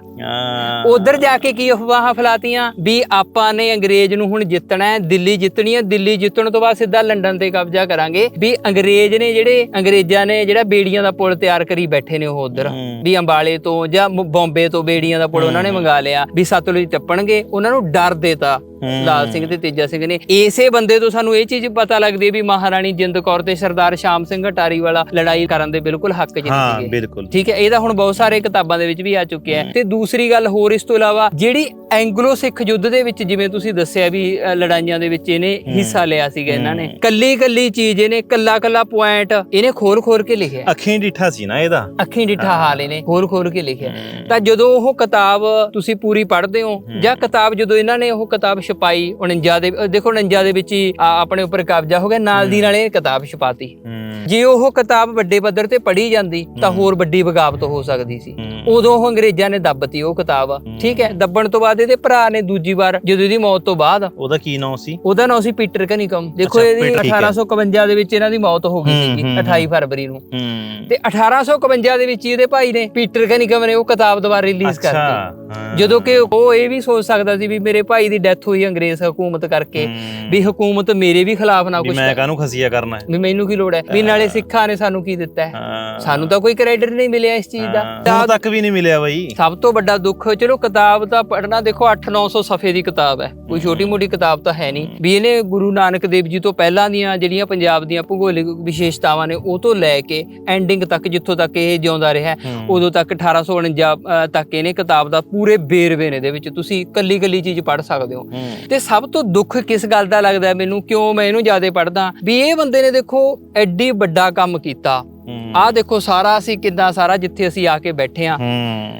ਉਧਰ ਜਾ ਕੇ ਕੀ ਅਫਵਾਹਾਂ ਫਲਾਤੀਆਂ ਵੀ ਆਪਾਂ ਨੇ ਅੰਗਰੇਜ਼ ਨੂੰ ਹੁਣ ਜਿੱਤਣਾ ਹੈ ਦਿੱਲੀ ਜਿੱਤਣੀ ਹੈ ਦਿੱਲੀ ਜਿੱਤਣ ਤੋਂ ਬਾਅਦ ਸਿੱਧਾ ਲੰਡਨ ਤੇ ਕਬਜ਼ਾ ਕਰਾਂਗੇ ਵੀ ਅੰਗਰੇਜ਼ ਨੇ ਜਿਹੜੇ ਅੰਗਰੇਜ਼ਾਂ ਨੇ ਜਿਹੜਾ ਬੇੜੀਆਂ ਦਾ ਪੁਲ ਤਿਆਰ ਕਰੀ ਬੈਠੇ ਨੇ ਉਹ ਉਧਰ। ਵੀ ਅੰਬਾਲੇ ਤੋਂ ਜਾਂ ਬੰਬੇ ਤੋਂ ਬੇੜੀਆਂ ਦਾ ਪੁਲ ਉਹਨਾਂ ਨੇ ਮੰਗਾ ਲਿਆ ਵੀ ਸਤਲੁਜ ਟੱਪਣਗੇ ਉਹਨਾਂ ਨੂੰ ਡਰ ਦੇਤਾ। ਲਾਲ ਸਿੰਘ ਤੇ ਤੇਜਾ ਸਿੰਘ ਨੇ। ਇਸੇ ਬੰਦੇ ਤੋਂ ਸਾਨੂੰ ਇਹ ਚੀਜ਼ ਪਤਾ ਲੱਗਦੀ ਹੈ ਵੀ ਮਹਾਰਾਣੀ ਜਿੰਦ ਕੌਰ ਤੇ ਸਰਦਾਰ ਸ਼ਾਮ ਸਿੰਘ ਅਟਾਰੀ ਵਾਲਾ ਲੜਾਈ ਕਰਨ ਦੇ ਬਿਲਕੁਲ ਹੱਕ 'ਚ ਹਾਂ ਬਿਲਕੁਲ। ਠੀਕ ਹੈ ਇਹਦਾ ਹੁਣ ਬਹੁਤ ਸਾਰੇ ਕਿਤਾਬਾਂ ਦੇ ਵਿੱਚ ਵੀ ਆ ਚੁੱਕਿਆ ਹੈ। ਤੇ ਦੂਸਰੀ ਗੱਲ ਹੋਰ ਇਸ ਤੋਂ ਇਲਾਵਾ ਜਿਹੜੀ ਐਂਗਲੋ ਸਿੱਖ ਯੁੱਧ ਦੇ ਵਿੱਚ ਜਿਵੇਂ ਤੁਸੀਂ ਦੱਸਿਆ ਵੀ ਅ, ਲੜਾਈਆਂ ਦੇ ਵਿੱਚ ਇਹਨੇ ਹਿੱਸਾ ਲਿਆ ਸੀਗਾ ਇਹਨਾਂ ਨੇ। ਕੱਲੀ ਕੱਲੀ ਚੀਜ਼ ਇਹਨੇ ਕੱਲਾ ਕੱਲਾ ਪੁਆਇੰਟ ਇਹਨੇ ਖੋਲ ਖੋਲ ਕੇ ਲਿਖਿਆ। ਅੱਖੀਂ ਡਿੱਠਾ ਸੀ ਨਾ ਇਹਦਾ। ਅੱਖੀਂ ਡਿੱਠਾ ਹਾਲ ਇਹਨੇ ਖੋਲ ਖੋਲ ਕੇ ਲਿਖਿਆ। ਤਾਂ ਜਦੋਂ ਉਹ ਕਿਤਾਬ ਤੁਸੀਂ ਪੂਰੀ ਪੜ੍ਹਦੇ ਹੋ। ਜਾਂ ਕਿਤਾਬ ਜਦੋਂ ਇਹਨਾਂ ਨੇ ਉਹ ਕਿਤਾਬ ਛਪਾਈ 49 ਦੇ ਦੇਖੋ 49 ਦੇ ਵਿੱਚ ਹੀ ਆਪਣੇ ਉੱਪਰ ਕਬਜ਼ਾ ਹੋ ਗਿਆ ਨਾਲ ਦੀ ਨਾਲ ਕਿਤਾਬ ਛਪਾਤੀ। ਜੇ ਉਹ ਕਿਤਾਬ ਵੱਡੇ ਪੱਧਰ ਤੇ ਪੜ੍ਹੀ ਜਾਂਦੀ ਤਾਂ ਹੋਰ ਵੱਡੀ ਬਗਾਵਤ ਹੋ ਸਕਦੀ ਸੀ। ਉਦੋਂ ਉਹ ਅੰਗਰੇਜ਼ਾਂ ਨੇ ਦੱਬਤੀ ਉਹ ਕਿਤਾਬ। ਠੀਕ ਹੈ ਦੱਬਣ ਤੋਂ ਬਾਅਦ ਇਹਦੇ ਭਰਾ ਨੇ ਦੂਜੀ ਵਾਰ ਜਦੋਂ ਇਹਦੀ ਮੌਤ ਤੋਂ ਬਾਅਦ। ਉਹਦਾ ਕੀ ਨਾਮ ਸੀ? ਉਹਦਾ ਨਾਮ ਸੀ ਪੀਟਰ ਕਨਿਕਮ। ਦੇਖੋ ਇਹਦੀ ਪੀਟਰ, ਠੀਕ ਹੈ। 1851 ਦੇ ਵਿੱਚ ਇਹਨਾਂ ਦੀ ਮੌਤ ਹੋ ਗਈ ਸੀਗੀ ਹੂੰ, 28 ਫਰਵਰੀ ਨੂੰ। ਤੇ 1851 ਦੇ ਵਿੱਚ ਇਹਦੇ ਭਾਈ ਨੇ ਪੀਟਰ ਕਨਿਕਮ ਨੇ ਉਹ ਕਿਤਾਬ ਦੁਬਾਰਾ ਰਿਲੀਜ਼ ਕਰਤੀ। ਜਦੋਂ ਕਿ ਉਹ ਇਹ ਵੀ ਸੋਚ ਸਕਦਾ ਸੀ ਵੀ ਮੇਰੇ ਭਾਈ ਦੀ ਡੈਥ ਹੋਈ ਅੰਗਰੇਜ਼ ਹਕੂਮਤ ਕਰਕੇ। ਵੀ ਹਕੂਮਤ ਮੇਰੇ ਵੀ ਖਿਲਾਫ ਨਾ ਕੁਝ ਮੈਂ ਕਾਹਨੂੰ ਖਸੀਆ ਕਰਨਾ ਹੈ? ਵੀ ਮੈਨੂੰ ਕੀ ਲੋੜ ਹੈ? ਵੀ ਨਾਲੇ ਸਿੱਖਾਂ ਨੇ ਸਾਨੂੰ ਕੀ ਦਿੱਤਾ ਹੈ? ਸਾਨੂੰ ਤਾਂ ਕੋਈ ਕ੍ਰੈਡਿਟ ਨਹੀਂ ਮਿਲਿਆ ਇਸ ਚੀਜ਼ ਦਾ। ਹੁਣ ਤੱਕ ਵੀ ਨਹੀਂ ਮਿਲਿਆ ਬਈ। ਸਭ ਤੋਂ ਵੱਡਾ ਦੁੱਖ ਚਲੋ ਕਿਤਾਬ ਤਾਂ ਪੜਨਾ ਦੇਖੋ 8-900 ਸਫੇ ਦੀ ਕਿਤਾਬ ਹੈ। ਕੋਈ ਛੋਟੀ ਮੋਟੀ ਕਿਤਾਬ ਤਾਂ ਹੈ ਨਹੀਂ। ਵੀ ਇਹਨੇ ਗੁਰੂ ਨਾਨਕ ਦੇਵ ਜੀ ਤੋਂ ਪਹਿਲਾਂ ਦੀਆਂ ਜਿਹੜੀਆਂ ਪੰਜਾਬ ਦੀਆਂ ਭੂਗੋਲਿਕ ਵਿਸ਼ੇਸ਼ਤਾਵਾਂ ਨੇ ਉਹ ਤੋਂ ਲੈ ਕੇ ਐਂਡਿੰਗ ਤੱਕ ਜਿੱਥੋਂ ਤੱਕ ਇਹ ਜਿਉਂਦਾ ਰਿਹਾ। ਉਦੋਂ ਤੱਕ 1849 ਅ, ਤੱਕ ਇਹਨੇ ਕਿਤਾਬ ਦਾ ਪੂਰੇ ਬੇਰਵੇ ਨੇ ਦੇ ਵਿੱਚ। ਤੁਸੀਂ ਕੱਲੀ ਕੱਲੀ ਚੀਜ਼ ਪੜ੍ਹ ਸਕਦੇ ਹੂੰ। ਤੇ ਸਭ ਤੋਂ ਦੁੱਖ ਕਿਸ ਗੱਲ ਦਾ ਲੱਗਦਾ ਮੈਨੂੰ? ਕਿਉਂ ਮੈਂ ਇਹਨੂੰ ਜ਼ਿਆਦਾ ਪੜ੍ਹਦਾ? ਵੀ ਇਹ ਬੰਦੇ ਨੇ ਦੇਖੋ ਐਡੀ ਵੱਡਾ ਕੰਮ ਕੀਤਾ। ਆਹ ਦੇਖੋ ਸਾਰਾ ਅਸੀਂ ਕਿੱਦਾਂ ਸਾਰਾ ਜਿੱਥੇ ਅਸੀਂ ਆ ਕੇ ਬੈਠੇ ਆ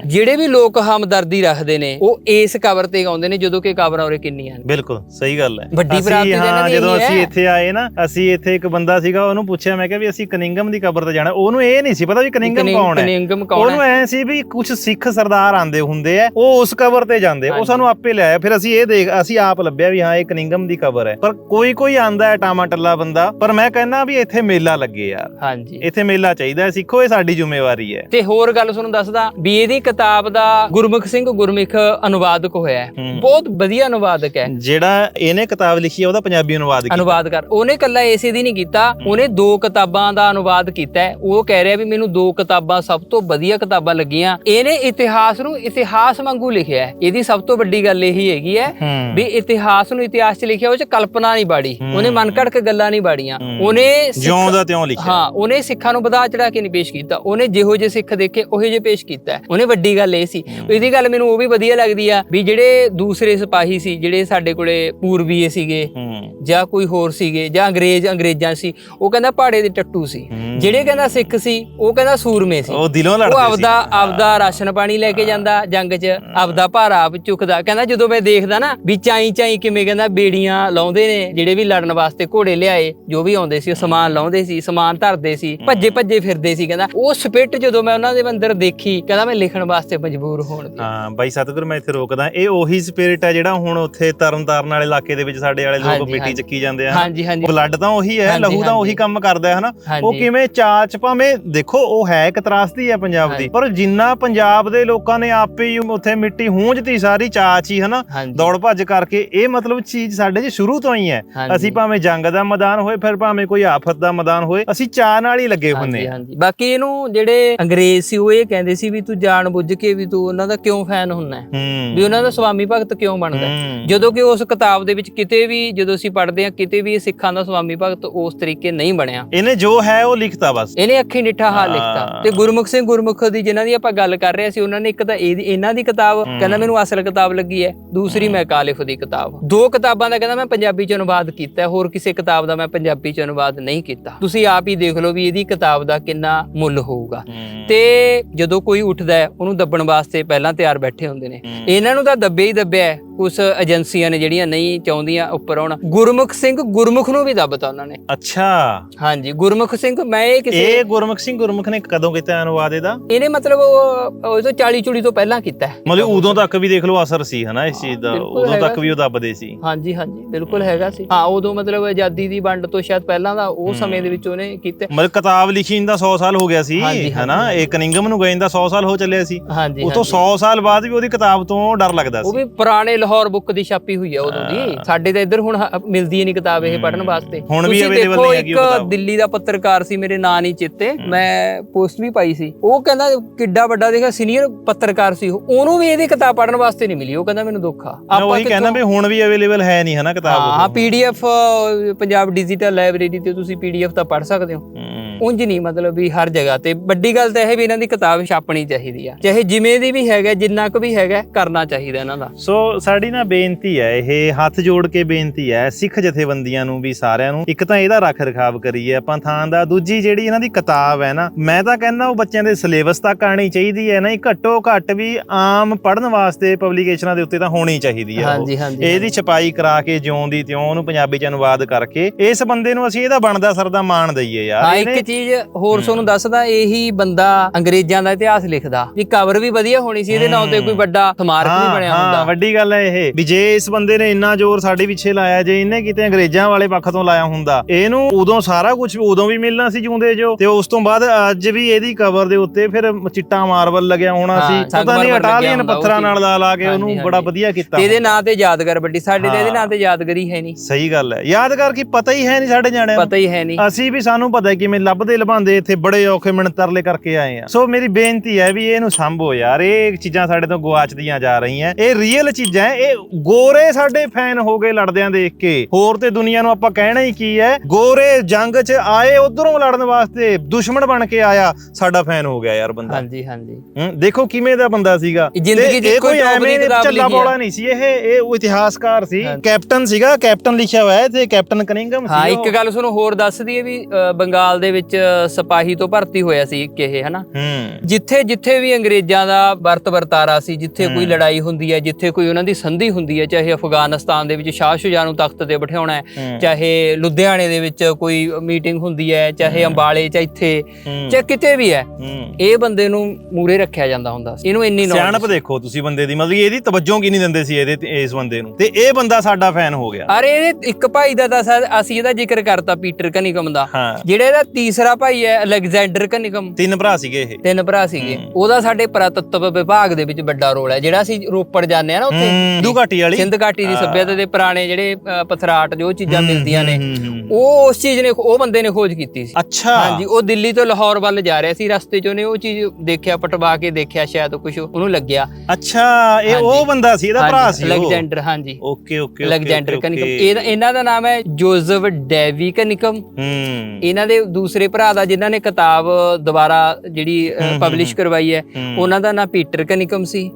ਜਿਹੜੇ ਵੀ ਲੋਕ ਹਮਦਰਦੀ ਰੱਖਦੇ ਨੇ ਉਹ ਇਸ ਕਬਰ ਤੇ ਆਉਂਦੇ ਨੇ ਜਦੋਂ ਕਿ ਕਬਰਾਂ ਉਰੇ ਕਿੰਨੀਆਂ ਨੇ। ਬਿਲਕੁਲ ਸਹੀ ਗੱਲ ਹੈ। ਵੱਡੀ ਪ੍ਰਾਪਤੀ ਹਾਂ ਜਦੋਂ ਅਸੀਂ। ਇੱਥੇ ਆਏ ਨਾ ਅਸੀਂ ਇੱਥੇ ਇੱਕ ਬੰਦਾ ਸੀਗਾ ਉਹਨੂੰ ਪੁੱਛਿਆ ਮੈਂ ਕਿਹਾ ਵੀ ਅਸੀਂ ਕਨਿੰਗਮ ਦੀ ਕਬਰ ਤੇ ਜਾਣਾ। ਉਹਨੂੰ ਇਹ ਨਹੀਂ ਸੀ ਪਤਾ ਵੀ ਕਨਿੰਗਮ ਕਨਿੰਗ- ਕੌਣ ਹੈ। ਕਨਿੰਗਮ ਕੌਣ ਉਹਨੂੰ ਐ ਸੀ ਵੀ ਕੁਝ ਸਿੱਖ ਸਰਦਾਰ ਆਂਦੇ ਹੁੰਦੇ ਆ ਉਹ ਉਸ ਕਬਰ ਤੇ ਜਾਂਦੇ। ਉਹ। ਸਾਨੂੰ ਆਪੇ ਲਿਆਇਆ ਫਿਰ ਅਸੀਂ ਇਹ ਦੇਖ ਅਸੀਂ ਆਪ ਲੱਭਿਆ ਵੀ ਹਾਂ ਇਹ ਕਨਿੰਗਮ ਦੀ ਕਬਰ ਹੈ। ਪਰ ਕੋਈ ਕੋਈ ਆਂਦਾ ਹੈ ਟਾਮਾ ਟੱਲਾ ਬੰਦਾ। ਪਰ ਮੈਂ ਕਹਿੰਦਾ ਵੀ ਇੱਥੇ ਮੇਲਾ ਲੱਗੇ ਯਾਰ। ਹਾਂਜੀ। ਇੱਥੇ ਮੇਲਾ ਚਾਹੀਦਾ ਹੈ ਸਿੱਖੋ ਇਹ ਸਾਡੀ ਜ਼ਿੰਮੇਵਾਰੀ ਹੈ। ਤੇ ਹੋਰ ਗੱਲ ਤੁਹਾਨੂੰ ਦੱਸਦਾ ਵੀ ਇਹਦੀ ਕਿਤਾਬ ਦਾ ਗੁਰਮੁਖ ਸਿੰਘ ਗੁਰਮੁਖ ਅਨੁਵਾਦਕ ਹੋਇਆ ਹੈ। ਹੂੰ। ਬਹੁਤ ਵਧੀਆ ਅਨੁਵਾਦਕ ਹੈ। ਜਿਹੜਾ ਇਹਨੇ ਕਿਤਾਬ ਲਿਖੀ ਹੈ ਉਹਦਾ ਪੰਜਾਬੀ ਅਨੁਵਾਦ ਕੀਤਾ। ਅਨੁਵਾਦ ਕਰ ਉਹਨੇ ਕੱਲਾ ਏਸੇ ਦੀ ਨਹੀਂ ਕੀਤਾ ਉਹਨੇ ਦੋ ਕਿਤਾਬਾਂ ਦਾ ਅਨੁਵਾਦ ਕੀਤਾ ਹੈ। ਉਹ ਕਹਿ ਰਿਹਾ ਵੀ ਮੈਨੂੰ ਦੋ ਕਿਤਾਬਾਂ ਸਭ ਤੋਂ ਵਧੀਆ ਕਿਤਾਬਾਂ ਲੱਗੀਆਂ। ਇਹਨੇ ਇਤਿਹਾਸ ਨੂੰ ਇਤਿਹਾਸ ਵਾਂਗੂ ਲਿਖਿਆ ਹੈ। ਇਹਦੀ ਸਭ ਤੋਂ ਵੱਡੀ ਗੱਲ ਇਹੀ ਹੈਗੀ ਹੈ ਹੂੰ। ਵੀ ਇਤਿਹਾਸ ਨੂੰ ਇਤਿਹਾਸ 'ਚ ਲਿਖਿਆ ਉਹ 'ਚ ਕਲਪਨਾ ਨਹੀਂ ਬਾੜੀ। ਉਹਨੇ ਮਨ ਘੜਕ ਗੱਲਾਂ ਨਹੀਂ ਬਾੜੀਆਂ। ਉਹਨੇ ਸਿੱਖ- ਜਿਉਂ ਦਾ ਤਿਉਂ ਲਿਖਿਆ। ਹਾਂ ਉਹਨੇ ਸਿੱਖਾਂ ਨੂੰ ਨੂੰ ਵਧਾ ਚੜਾ ਕੇ ਨਹੀਂ ਪੇਸ਼ ਕੀਤਾ। ਉਹਨੇ ਜਿਹੋ ਜਿਹੇ ਸਿੱਖ ਦੇਖੇ ਉਹੋ ਜਿਹੇ ਪੇਸ਼ ਕੀਤਾ। ਉਹਨੇ ਵੱਡੀ ਗੱਲ ਇਹ ਸੀ। ਇਹਦੀ ਗੱਲ ਮੈਨੂੰ ਉਹ ਵੀ ਵਧੀਆ ਲੱਗਦੀ ਆ ਵੀ ਜਿਹੜੇ ਦੂਸਰੇ ਸਿਪਾਹੀ ਸੀ ਜਿਹੜੇ ਸਾਡੇ ਕੋਲੇ ਪੂਰਬੀਏ ਸੀਗੇ ਜਾਂ ਕੋਈ ਹੋਰ ਸੀਗੇ ਜਾਂ ਅੰਗਰੇਜ਼ ਅੰਗਰੇਜ਼ਾਂ ਸੀ ਉਹ ਕਹਿੰਦਾ ਪਹਾੜੇ ਦੇ ਟੱਟੂ ਸੀ। ਜਿਹੜੇ ਕਹਿੰਦਾ ਸਿੱਖ ਸੀ ਉਹ ਕਹਿੰਦਾ ਸੂਰਮੇ ਸੀ। ਉਹ ਦਿਲੋਂ ਉਹ ਲੜਦੇ ਸੀ। ਆਪਦਾ ਆਪਦਾ ਰਾਸ਼ਨ ਪਾਣੀ ਲੈ ਕੇ ਜਾਂਦਾ ਜੰਗ 'ਚ ਆਪਦਾ ਭਾਰਾ ਆਪ ਚੁੱਕਦਾ। ਕਹਿੰਦਾ ਜਦੋਂ ਮੈਂ ਦੇਖਦਾ ਨਾ ਵੀ ਚਾਈ ਚਾਈ ਕਿਵੇਂ ਕਹਿੰਦਾ ਬੇੜੀਆਂ ਲਾਉਂਦੇ ਨੇ ਜਿਹੜੇ ਵੀ ਲੜਨ ਵਾਸਤੇ ਘੋੜੇ ਲਿਆਏ ਜੋ ਵੀ ਆਉਂਦੇ ਸੀ ਉਹ ਸਮਾਨ ਲਾਉਂਦੇ ਸੀ ਸਮਾਨ ਧਰਦੇ ਸੀ ਭੱਜੇ ਭੱਜੇ ਫਿਰਦੇ ਸੀ ਕਹਿੰਦਾ ਉਹ ਸਪਿਰਟ ਜਦੋਂ ਮੈਂ ਉਹਨਾਂ ਦੇ ਅੰਦਰ ਦੇਖੀ ਕਹਿੰਦਾ ਮੈਂ ਲਿਖਣ ਵਾਸਤੇ ਮਜਬੂਰ ਹੋਣ ਦੀ ਹਾਂ ਬਾਈ ਸਤਿਗੁਰ ਮੈਂ ਇੱਥੇ ਰੋਕਦਾ ਇਹ ਉਹੀ ਸਪਿਰਿਟ ਹੈ ਜਿਹੜਾ ਹੁਣ ਉੱਥੇ ਤਰਨਤਾਰਨ ਵਾਲੇ ਇਲਾਕੇ ਦੇ ਵਿੱਚ ਸਾਡੇ ਵਾਲੇ ਲੋਕ ਮਿੱਟੀ। ਚੱਕੀ ਜਾਂਦੇ ਆ ਹਾਂਜੀ ਹਾਂਜੀ ਬਲੱਡ ਤਾਂ ਉਹੀ ਹੈ ਲਹੂ ਤਾਂ ਉਹੀ। ਕੰਮ ਕਰਦਾ ਹੈ ਹਨਾ ਉਹ ਕਿਵੇਂ ਚਾਚ ਭਾਵੇਂ ਦੇਖੋ ਉਹ ਹੈ ਇੱਕ ਤਰਾਸਦੀ ਹੈ ਪੰਜਾਬ ਦੀ। ਪਰ ਜਿੰਨਾ ਪੰਜਾਬ ਦੇ ਲੋਕਾਂ ਨੇ ਆਪੇ ਹੀ ਉੱਥੇ ਮਿੱਟੀ ਹੂੰਝਤੀ ਸਾਰੀ ਚਾਚ ਹੀ ਹਨਾ ਦੌੜ ਭੱਜ ਕਰਕੇ ਇਹ ਮਤਲਬ ਚੀਜ਼ ਸਾਡੇ 'ਚ ਸ਼ੁਰੂ ਤੋਂ ਹੀ ਹੈ। ਅਸੀਂ ਭਾਵੇਂ ਜੰਗ ਦਾ ਮੈਦਾਨ ਹੋਏ ਫਿਰ ਭਾਵੇਂ ਕੋਈ ਆਫਤ ਦਾ ਮੈਦਾਨ ਹੋਏ ਅਸੀਂ ਚਾਹ ਨਾਲ ਹੀ ਲੱਗੇ ਹੁੰਨੇ ਆ। ਹਾਂਜੀ। ਬਾਕੀ ਇਹਨੂੰ ਜਿਹੜੇ ਅੰਗਰੇਜ਼ ਸੀ ਉਹ ਇਹ ਕਹਿੰਦੇ ਸੀ ਵੀ ਤੂੰ ਜਾਣ ਬੁੱਝ ਕੇ ਵੀ ਤੂੰ ਉਹਨਾਂ ਦਾ ਕਿਉਂ ਫੈਨ ਹੁੰਨਾ ਵੀ ਉਹਨਾਂ ਦਾ ਸਵਾਮੀ ਭਗਤ ਕਿਉਂ ਬਣਦਾ। ਜਦੋਂ ਕਿ ਉਸ ਕਿਤਾਬ ਦੇ ਵਿੱਚ ਕਿਤੇ ਵੀ ਜਦੋਂ ਅਸੀਂ ਪੜ੍ਹਦੇ ਹਾਂ ਕਿਤੇ ਵੀ ਇਹ ਸਿੱਖਾਂ ਦਾ ਸਵਾਮੀ ਭਗਤ ਉਸ ਤਰੀਕੇ ਨਹੀਂ ਬਣਿਆ। ਇਹਨੇ ਜੋ ਹੈ ਉਹ ਲਿਖਤਾ ਬਸ। ਇਹਨੇ ਅੱਖੀ ਨਿੱਠਾ ਹਾਲ। ਲਿਖਤਾ। ਤੇ ਗੁਰਮੁਖ ਸਿੰਘ ਗੁਰਮੁਖ ਦੀ ਜਿਨ੍ਹਾਂ ਦੀ ਆਪਾਂ ਗੱਲ ਕਰ ਰਹੇ ਸੀ ਉਹਨਾਂ ਨੇ ਇੱਕ ਤਾਂ ਇਹਦੀ ਇਹਨਾਂ ਦੀ ਕਿਤਾਬ ਕਹਿੰਦਾ ਮੈਨੂੰ ਅਸਲ ਕਿਤਾਬ ਲੱਗੀ ਹੈ ਦੂਸਰੀ ਮੈਂ ਕਾਲਿਫ ਦੀ ਕਿਤਾਬ। ਦੋ ਕਿਤਾਬਾਂ ਦਾ ਕਹਿੰਦਾ ਮੈਂ ਪੰਜਾਬੀ ਚ ਅਨੁਵਾਦ ਕੀਤਾ ਹੋਰ ਕਿਸੇ ਕਿਤਾਬ ਦਾ ਮੈਂ ਪੰਜਾਬੀ ਚ ਅਨੁਵਾਦ ਨਹੀਂ ਕੀਤਾ। ਤੁਸੀਂ ਆਪ ਹੀ ਦੇਖ ਲਓ ਵੀ ਇਹਦੀ ਕਿਤਾਬ ਦਾ ਕਿੰਨਾ ਮੁੱਲ ਹੋਊਗਾ। ਤੇ ਜਦੋਂ ਕੋਈ ਉੱਠਦਾ ਹੈ ਉਹਨੂੰ ਦੱਬਣ ਵਾਸਤੇ ਪਹਿਲਾਂ ਤਿਆਰ ਬੈਠੇ ਹੁੰਦੇ ਨੇ। ਇਹਨਾਂ ਨੂੰ ਤਾਂ ਦੱਬੇ ਹੀ ਦੱਬਿਆ ਹੈ। ਕੁਝ ਏਜੰਸੀਆਂ ਨੇ ਜਿਹੜੀਆਂ ਨਹੀਂ ਚਾਹੁੰਦੀਆਂ ਉੱਪਰ ਆਉਣ। ਗੁਰਮੁਖ ਸਿੰਘ ਗੁਰਮੁਖ ਨੂੰ ਵੀ ਦੱਬਤਾ ਉਹਨਾਂ ਨੇ। ਅੱਛਾ। ਹਾਂਜੀ ਗੁਰਮੁਖ ਸਿੰਘ ਮੈਂ ਇਹ ਕਿਸੇ ਇਹ ਗੁਰਮੁਖ ਸਿੰਘ ਗੁਰਮੁਖ ਨੇ ਕਦੋਂ ਕੀਤਾ ਅਨੁਵਾਦ ਇਹਦਾ? ਇਹਨੇ ਮਤਲਬ ਉਹ ਤੋਂ 40 ਚੁੜੀ ਤੋਂ ਪਹਿਲਾਂ ਕੀਤਾ ਮਤਲਬ ਉਦੋਂ ਤੱਕ ਵੀ ਦੇਖ ਲਓ ਅਸਰ ਸੀ ਹਨਾ ਇਸ ਚੀਜ਼ ਦਾ। ਉਦੋਂ ਤੱਕ ਵੀ ਉਹ ਦੱਬਦੇ ਸੀ। ਹਾਂਜੀ ਹਾਂਜੀ ਬਿਲਕੁਲ ਹੈਗਾ ਸੀ। ਹਾਂ ਉਦੋਂ ਮਤਲਬ ਆਜ਼ਾਦੀ ਦੀ ਵੰਡ ਤੋਂ ਸ਼ਾਇਦ ਪਹਿਲਾਂ ਦਾ ਉਹ ਸਮੇਂ ਦੇ ਵਿੱਚ ਉਹਨੇ ਕੀਤਾ। ਮਤਲਬ ਕਿਤਾਬ ਲਿਖੀ ਦਾ 100 ਸਾਲ ਹੋ ਗਿਆ ਸੀ ਹਾਂਜੀ, ਹਨਾ? ਇਹ ਕਨਿੰਗਮ ਨੂੰ ਗਏ ਦਾ 100 ਸਾਲ ਹੋ ਚੱਲਿਆ ਸੀ। ਹਾਂਜੀ ਉਸ ਤੋਂ 100 ਸਾਲ ਬਾਅਦ ਵੀ ਉਹਦੀ ਕਿਤਾਬ ਤੋਂ ਡਰ ਲੱਗਦਾ ਉਹ ਸੀ। ਵੀ ਪੁਰਾਣੇ ਲਾਹੌਰ ਬੁੱਕ ਦੀ ਛਾਪੀ ਹੋਈ ਹੈ ਉਦੋਂ ਦੀ। ਸਾਡੇ ਤਾਂ ਇੱਧਰ ਹੁਣ ਹ- ਮਿਲਦੀ ਨਹੀਂ ਕਿਤਾਬ ਇਹ ਪੜ੍ਹਨ ਵਾਸਤੇ। ਹੁਣ ਵੀ ਤੁਸੀਂ available ਦੇਖੋ, ਨਹੀਂ ਹੈਗੀ ਉਹ ਇੱਕ ਕਿਤਾਬ। ਦਿੱਲੀ ਦਾ ਪੱਤਰਕਾਰ ਸੀ ਮੇਰੇ ਨਾਂ ਨਹੀਂ ਚੇਤੇ। ਮੈਂ ਪੋਸਟ ਵੀ ਪਾਈ ਸੀ। ਉਹ ਕਹਿੰਦਾ ਕਿੱਡਾ ਵੱਡਾ ਦੇਖਿਆ ਸੀਨੀਅਰ ਪੱਤਰਕਾਰ ਸੀ ਉਹ। ਉਹਨੂੰ ਵੀ ਇਹਦੀ ਕਿਤਾਬ ਪੜ੍ਹਨ ਵਾਸਤੇ ਨਹੀਂ ਮਿਲੀ। ਉਹ ਕਹਿੰਦਾ ਮੈਨੂੰ ਦੁੱਖ ਆ। ਮੈਂ ਉਹੀ ਕਹਿੰਦਾ ਵੀ ਹੁਣ ਵੀ ਅਵੇਲੇਬਲ ਹੈ ਨਹੀਂ ਹਨਾ ਕਿਤਾਬ ਹਾਂ ਪੀਡੀਐਫ ਪੰਜਾਬ ਡਿਜੀਟਲ ਲਾਇਬ੍ਰੇਰੀ ਤੇ ਤੁਸੀਂ ਪੀਡੀਐਫ ਤਾਂ ਪੜ੍ਹ ਸਕਦੇ ਹੋ। ਹੂੰ। ਉਂਝ ਨਹੀਂ ਮਤਲਬ ਵੀ ਹਰ ਜਗ੍ਹਾ ਤੇ। ਵੱਡੀ ਗੱਲ ਤਾਂ ਇਹ ਵੀ ਇਹਨਾਂ ਦੀ ਕਿਤਾਬ ਛਾਪਣੀ ਚਾਹੀਦੀ ਆ। ਚਾਹੇ ਜਿਵੇਂ ਦੀ ਵੀ ਹੈਗਾ ਜਿੰਨਾ ਕੁ ਵੀ ਹੈਗਾ ਕਰਨਾ ਚਾਹੀਦਾ ਇਹਨਾਂ ਦਾ। ਸੋ ਸਾਡੀ ਨਾ ਬੇਨਤੀ ਹੈ ਇਹ ਹੱਥ ਜੋੜ ਕੇ ਬੇਨਤੀ ਹੈ ਸਿੱਖ ਜਥੇਬੰਦੀਆਂ ਨੂੰ ਵੀ ਸਾਰਿਆਂ ਨੂੰ। ਇੱਕ ਤਾਂ ਇਹਦਾ ਰੱਖ ਰਖਾਵ ਕਰੀਏ ਆਪਾਂ ਥਾਂ ਦਾ। ਦੂਜੀ ਜਿਹੜੀ ਇਹਨਾਂ ਦੀ ਕਿਤਾਬ ਹੈ ਨਾ ਮੈਂ ਤਾਂ ਕਹਿੰਦਾ ਉਹ ਬੱਚਿਆਂ ਦੇ ਸਿਲੇਬਸ ਤੱਕ ਆਣੀ ਚਾਹੀਦੀ ਹੈ ਨਹੀਂ ਘੱਟੋ ਘੱਟ ਵੀ ਆਮ ਪੜ੍ਹਨ ਵਾਸਤੇ ਪਬਲੀਕੇਸ਼ਨਾਂ ਦੇ ਉੱਤੇ ਤਾਂ ਹੋਣੀ ਚਾਹੀਦੀ ਹੈ। ਹਾਂਜੀ ਹਾਂਜੀ ਇਹਦੀ ਛਪਾਈ ਕਰਾ ਕੇ ਜਿਉਂ ਦੀ ਤਿਉਂ ਉਹਨੂੰ ਪੰਜਾਬੀ ਚ ਅਨੁਵਾਦ ਕਰਕੇ ਇਸ ਬੰਦੇ ਨੂੰ ਅਸੀਂ ਇਹਦਾ ਬਣਦਾ ਸਰਦਾ ਮਾਣ ਦਈਏ ਯਾਰ। ਹਾਂ ਇਹਨੇ- ਇੱਕ ਚੀਜ਼ ਹੋਰ ਤੁਹਾਨੂੰ ਦੱਸਦਾ ਇਹੀ ਬੰਦਾ ਅੰਗਰੇਜ਼ਾਂ ਦਾ ਇਤਿਹਾਸ ਲਿਖਦਾ। ਵੀ ਕਵਰ ਵੀ ਵਧੀਆ ਹੋਣੀ ਸੀ ਇਹਦੇ ਨਾਂ ਤੇ ਕੋਈ ਵੱਡਾ ਸਮਾਰਕ ਵੀ ਬਣਿਆ ਹਾਂ, ਹੁੰਦਾ। ਵੱਡੀ ਗੱਲ ਹੈ ਇਹ। ਵੀ ਜੇ ਇਸ ਬੰਦੇ ਨੇ ਇੰਨਾ ਜ਼ੋਰ ਸਾਡੇ ਪਿੱਛੇ ਲਾਇਆ ਜੇ ਇਹਨੇ ਕਿਤੇ ਅੰਗਰੇਜ਼ਾਂ ਵਾਲੇ ਪੱਖ ਤੋਂ ਲਾਇਆ ਹੁੰਦਾ ਇਹਨੂੰ ਉਦੋਂ ਸਾਰਾ ਕੁਝ ਉਦੋਂ ਵੀ ਮਿਲਣਾ ਸੀ ਜਿਉਂਦੇ ਜੋ ਤੇ ਉਸ ਤੋਂ ਬਾਅਦ ਅੱਜ ਵੀ ਇਹਦੀ ਕਵਰ ਦੇ ਉੱਤੇ ਫਿਰ ਚਿੱਟਾ ਮਾਰਬਲ ਲੱਗਿਆ ਹੋਣਾ ਸੀ। ਪਤਾ ਨਹੀਂ ਇਟਾਲੀਅਨ ਪੱਥਰਾਂ ਨਾਲ ਲਾ ਲਾ ਕੇ ਉਹਨੂੰ। ਬੜਾ ਵਧੀਆ ਕੀਤਾ ਇਹਦੇ ਨਾਂ ਤੇ ਯਾਦਗਾਰ ਵੱਡੀ ਸਾਡੇ ਤੇ ਇਹਦੇ। ਨਾਂ ਤੇ ਯਾਦਗਾਰੀ ਹੈ ਨਹੀਂ। ਸਹੀ ਗੱਲ ਹੈ। ਯਾਦਗਾਰ ਕੀ ਪਤਾ ਹੀ ਹੈ ਨਹੀਂ ਸਾਡੇ ਜਾਣਿਆਂ ਨੂੰ। ਪਤਾ ਹੀ ਹੈ ਨਹੀਂ। ਅਸੀਂ ਵੀ ਸਾਨੂੰ ਪਤਾ ਕਿਵੇਂ ਲੱਭਦੇ ਲਭਾਉਂਦੇ ਇੱਥੇ ਬੜੇ ਔਖੇ ਮਿੰਟ ਤਰਲੇ ਕਰਕੇ ਆਏ ਆ ਸੋ ਮੇਰੀ ਬੇਨਤੀ ਹੈ ਵੀ ਇਹਨੂੰ ਸੰਭੋ ਯਾਰ ਇਹ ਚੀਜ਼ਾਂ ਸਾਡੇ ਤੋਂ ਗਵਾਚਦੀਆਂ ਜਾ ਰਹੀਆਂ ਇਹ ਰੀਅਲ ਚੀਜ਼ਾਂ ਇਹ ਗੋਰੇ ਸਾਡੇ ਫੈਨ ਹੋ ਗਏ ਲੜਦਿਆਂ ਦੇਖ ਕੇ ਹੋਰ ਤੇ ਦੁਨੀਆ ਨੂੰ ਆਪਾਂ ਕਹਿਣਾ ਹੀ ਕੀ ਹੈ ਗੋਰੇ ਜੰਗ 'ਚ ਆਏ ਉਧਰੋਂ ਲੜਨ ਵਾਸਤੇ ਦੁਸ਼ਮਣ ਬਣ ਕੇ ਆਇਆ ਸਾਡਾ ਫੈਨ ਹੋ ਗਿਆ ਯਾਰ ਬੰਦਾ ਹਾਂਜੀ ਹਾਂਜੀ ਦੇਖੋ ਕਿਵੇਂ ਦਾ ਬੰਦਾ ਸੀਗਾ ਜ਼ਿੰਦਗੀ ਚ ਕੋਈ ਐਵੇਂ ਚੱਲਾ। ਬੋਲਾ ਨਹੀਂ ਸੀ ਇਹ ਇਹ ਉਹ ਇਤਿਹਾਸਕਾਰ ਸੀ। ਕੈਪਟਨ ਸੀਗਾ ਕੈਪਟਨ ਲਿਖਿਆ ਹੋਇਆ ਹੈ ਤੇ ਕੈਪਟਨ ਕਨਿੰਗਮ ਸੀ ਹਾਂ। ਇੱਕ ਗੱਲ ਤੁਹਾਨੂੰ ਹੋਰ ਦੱਸ ਦਈਏ ਵੀ ਬੰਗਾਲ ਦੇ ਵਿੱਚ ਸਿਪਾਹੀ ਤੋਂ ਭਰਤੀ ਹੋਇਆ ਸੀ ਇੱਕ ਇਹ ਹਨਾ? ਜਿੱਥੇ ਜਿੱਥੇ ਵੀ ਅੰਗਰੇਜ਼ਾਂ ਦਾ ਵਰਤ ਵਰਤਾਰਾ ਸੀ ਜਿੱਥੇ ਕੋਈ ਲੜਾਈ ਹੁੰਦੀ ਹੈ ਜਿੱਥੇ ਕੋਈ ਉਹਨਾਂ ਦੀ ਸੰਧੀ ਹੁੰਦੀ ਹੈ ਚਾਹੇ ਅਫਗਾਨਿਸਤਾਨ ਦੇ ਵਿੱਚ ਸ਼ਾਹ ਸ਼ੁਜਾ ਨੂੰ ਤਖਤ ਤੇ ਬਿਠਾਉਣਾ ਹੈ। ਚਾਹੇ ਲੁਧਿਆਣੇ ਦੇ ਵਿੱਚ ਕੋਈ ਮੀਟਿੰਗ ਹੁੰਦੀ ਹੈ ਚਾਹੇ ਅੰਬਾਲੇ ਚ ਇੱਥੇ। ਚਾਹੇ ਕਿਤੇ ਵੀ ਹੈ ਇਹ ਬੰਦੇ ਨੂੰ ਮੂਰੇ ਰੱਖਿਆ ਜਾਂਦਾ ਹੁੰਦਾ ਸੀ। ਇਹਨੂੰ ਇੰਨੀ ਸਿਆਣਪ ਦੇਖੋ ਤੁਸੀਂ ਬੰਦੇ ਦੀ ਮਤਲਬ ਇਹਦੀ ਤਵੱਜੋ ਕੀ ਨਹੀਂ ਦਿੰਦੇ ਸੀ ਇਹਦੇ ਇਸ ਬੰਦੇ ਨੂੰ। ਤੇ ਇਹ ਬੰਦਾ ਸਾਡਾ ਫੈਨ ਹੋ ਗਿਆ। ਅਰੇ ਇੱਕ ਭਾਈ ਦਾ ਤਾਂ ਅਸੀਂ ਇਹਦਾ ਜ਼ਿਕਰ ਕਰਤਾ ਪੀਟਰ ਕਨਿਕਮ ਦਾ। ਜਿਹੜਾ ਇਹਦਾ ਤੀਸਰਾ ਭਾਈ ਹੈ ਅਲੈਗਜ਼ੈਂਡਰ ਕਨਿਕਮ। ਤਿੰਨ ਭਰਾ ਸੀਗੇ ਇਹ। ਤਿੰਨ ਭਰਾ ਸੀਗੇ। ਉਹਦਾ ਸਾਡੇ ਪੁਰਾਤੱਤਵ ਵਿਭਾਗ ਦੇ ਵਿੱਚ ਵੱਡਾ ਰੋਲ ਹੈ। ਜਿਹੜਾ ਅਸੀਂ ਰੋਪੜ ਜਾਂਦੇ ਆ ਨਾ ਉੱਥੇ। ਹਿੰਦੂ ਘਾਟੀ ਵਾਲੀ। ਸਿੰਧ ਘਾਟੀ ਦੀ ਸੱਭਿਅਤਾ ਦੇ ਪੁਰਾਣੇ ਜਿਹੜੇ ਪਥਰਾਟ ਜੋ ਚੀਜ਼ਾਂ ਮਿਲਦੀਆਂ ਨੇ। ਉਹ ਉਸ ਚੀਜ਼ ਨੇ ਉਹ ਬੰਦੇ ਨੇ ਖੋਜ ਕੀਤੀ ਸੀ। ਅੱਛਾ। ਹਾਂਜੀ ਉਹ ਦਿੱਲੀ ਤੋਂ ਲਾਹੌਰ ਵੱਲ ਜਾ ਰਿਹਾ ਸੀ। ਰਸਤੇ 'ਚ ਉਹਨੇ ਉਹ ਚੀਜ਼ ਦੇਖਿਆ ਪਟਵਾ ਕੇ ਦੇਖਿਆ ਸ਼ਾਇਦ ਕੁਝ ਉਹਨੂੰ ਲੱਗਿਆ। ਅੱਛਾ ਇਹ ਉਹ। ਬੰਦਾ ਸੀ ਇਹਦਾ ਭਰਾ ਸੀ ਉਹ? ਅਲੈਗਜ਼ੈਂਡਰ ਹਾਂਜੀ। ਓਕੇ ਓਕੇ ਅਲੈਗਜ਼ੈਂਡਰ ਕਨਿਕਮ। ਇਹਨਾਂ ਦਾ ਨਾਮ ਹੈ ਜੋਜ਼ਫ ਡੈਵੀ ਕਨਿਕਮ। ਹੂੰ। ਇਹਨਾਂ ਦੇ ਦੂਸਰੇ ਦੂਸਰੇ ਭਰਾ ਦਾ ਜਿਨ੍ਹਾਂ ਨੇ ਕਿਤਾਬ ਦੁਬਾਰਾ ਜਿਹੜੀ ਪਬਲਿਸ਼। ਕਰਵਾਈ ਹੈ। ਉਹਨਾਂ ਦਾ ਨਾਂ ਪੀਟਰ ਕਨਿਕਮ ਸੀ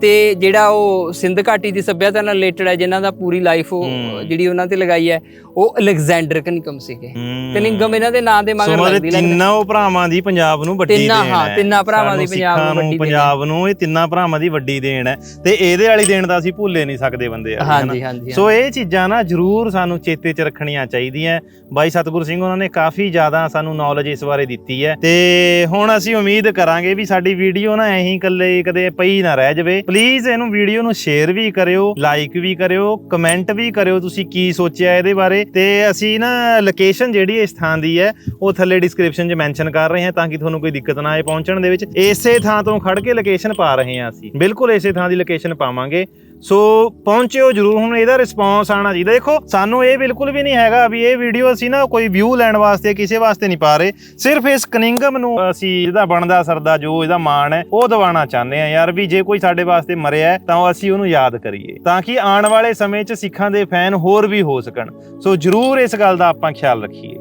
ਤੇ ਜਿਹੜਾ ਉਹ ਸਿੰਧ ਘਾਟੀ ਦੀ ਸੱਭਿਅਤਾ ਨਾਲ ਰਿਲੇਟਡ ਹੈ ਜਿਨ੍ਹਾਂ ਦਾ ਪੂਰੀ ਲਾਈਫ ਉਹ। ਜਿਹੜੀ ਉਹਨਾਂ ਤੇ ਲਗਾਈ ਹੈ ਉਹ ਅਲੈਗਜ਼ੈਂਡਰ ਕਨਿਕਮ ਸੀਗੇ ਹੂੰ। ਕਨਿੰਗਮ ਇਹਨਾਂ ਦੇ ਨਾਂ ਦੇ ਮਗਰ ਲੱਗਦੀ ਲੱਗਦੀ ਤਿੰਨਾਂ ਉਹ ਭਰਾਵਾਂ ਦੀ ਪੰਜਾਬ ਨੂੰ ਵੱਡੀ ਤਿੰਨਾਂ, ਦੇਣ ਹਾਂ, ਹੈ ਤਿੰਨਾਂ ਭਰਾਵਾਂ ਦੀ ਪੰਜਾਬ ਨੂੰ ਵੱਡੀ ਦੇਣ ਹੈ। ਪੰਜਾਬ ਨੂੰ ਇਹ ਤਿੰਨਾਂ ਭਰਾਵਾਂ ਦੀ ਵੱਡੀ ਦੇਣ ਹੈ ਤੇ ਇਹਦੇ ਵਾਲੀ ਦੇਣ ਦਾ ਅਸੀਂ ਭੁੱਲੇ ਨਹੀਂ ਸਕਦੇ ਬੰਦੇ ਆ ਹਾਂਜੀ ਹਾਂਜੀ ਸੋ ਇਹ ਚੀਜ਼ਾਂ ਨਾ ਜ਼ਰੂਰ ਸਾਨੂੰ ਚੇਤੇ 'ਚ ਰੱਖਣੀਆਂ ਚਾਹੀਦੀਆਂ ਬਾਈ ਸਤਗੁਰ ਸਿੰਘ ਉਹਨਾਂ ਨੇ ਕਾਫੀ ਜ਼ਿਆਦਾ ਸਾਨੂੰ ਨੌਲੇਜ ਇਸ ਬਾਰੇ ਦਿੱਤੀ ਹੈ। ਤੇ ਹੁਣ ਅਸੀਂ ਉਮੀਦ ਕਰਾਂਗੇ ਵੀ ਸਾਡੀ ਵੀਡੀਓ ਨਾ ਐਂ ਇਕੱਲੇ ਕਦੇ ਪਈ ਨਾ ਰਹਿ ਜਾਵੇ। ਪਲੀਜ਼ ਇਹਨੂੰ ਵੀਡੀਓ ਨੂੰ ਸ਼ੇਅਰ ਵੀ ਕਰਿਓ ਲਾਈਕ ਵੀ ਕਰਿਓ ਕਮੈਂਟ ਵੀ ਕਰਿਓ ਤੁਸੀਂ ਕੀ ਸੋਚਿਆ ਇਹਦੇ ਬਾਰੇ। ਤੇ ਅਸੀਂ ਨਾ ਲੋਕੇਸ਼ਨ ਜਿਹੜੀ ਇਸ ਥਾਂ ਦੀ ਹੈ, ਉਹ ਥੱਲੇ ਡਿਸਕ੍ਰਿਪਸ਼ਨ 'ਚ ਮੈਂਸ਼ਨ ਕਰ ਰਹੇ ਹਾਂ ਤਾਂ ਕਿ ਤੁਹਾਨੂੰ ਕੋਈ ਦਿੱਕਤ ਨਾ ਆਏ ਪਹੁੰਚਣ ਦੇ ਵਿੱਚ। ਇਸੇ ਥਾਂ ਤੋਂ ਖੜ ਕੇ ਲੋਕੇਸ਼ਨ ਪਾ ਰਹੇ ਹਾਂ ਅਸੀਂ। ਬਿਲਕੁਲ ਇਸੇ ਥਾਂ ਦੀ ਲੋਕੇਸ਼ਨ ਪਾਵਾਂਗੇ। ਸੋ ਪਹੁੰਚਿਓ ਜਰੂਰ, ਹੁਣ ਇਹਦਾ ਰਿਸਪੌਂਸ ਆਣਾ ਚਾਹੀਦਾ। ਦੇਖੋ, ਸਾਨੂੰ ਇਹ ਬਿਲਕੁਲ ਵੀ ਨਹੀਂ ਹੈਗਾ ਵੀ ਇਹ ਵੀਡੀਓ ਅਸੀਂ ਨਾ ਕੋਈ ਵਿਊ ਲੈਣ ਵਾਸਤੇ, ਕਿਸੇ ਵਾਸਤੇ ਨਹੀਂ ਪਾ ਰਹੇ। ਸਿਰਫ ਇਸ ਕਨਿੰਗਮ ਨੂੰ ਅਸੀਂ ਇਹਦਾ ਬਣਦਾ ਸਰਦਾ, ਜੋ ਇਹਦਾ ਮਾਣ ਹੈ, ਉਹ ਦਿਵਾਉਣਾ ਚਾਹੁੰਦੇ ਆ ਯਾਰ ਵੀ ਜੇ ਕੋਈ ਸਾਡੇ ਵਾਸਤੇ ਮਰਿਆ ਤਾਂ ਅਸੀਂ ਉਹਨੂੰ ਯਾਦ ਕਰੀਏ। ਤਾਂ ਕਿ ਆਉਣ ਵਾਲੇ ਸਮੇਂ 'ਚ ਸਿੱਖਾਂ ਦੇ ਫੈਨ ਹੋਰ ਵੀ ਹੋ ਸਕਣ। ਸੋ ਜਰੂਰ ਇਸ ਗੱਲ ਦਾ ਆਪਾਂ ਖਿਆਲ ਰੱਖੀਏ।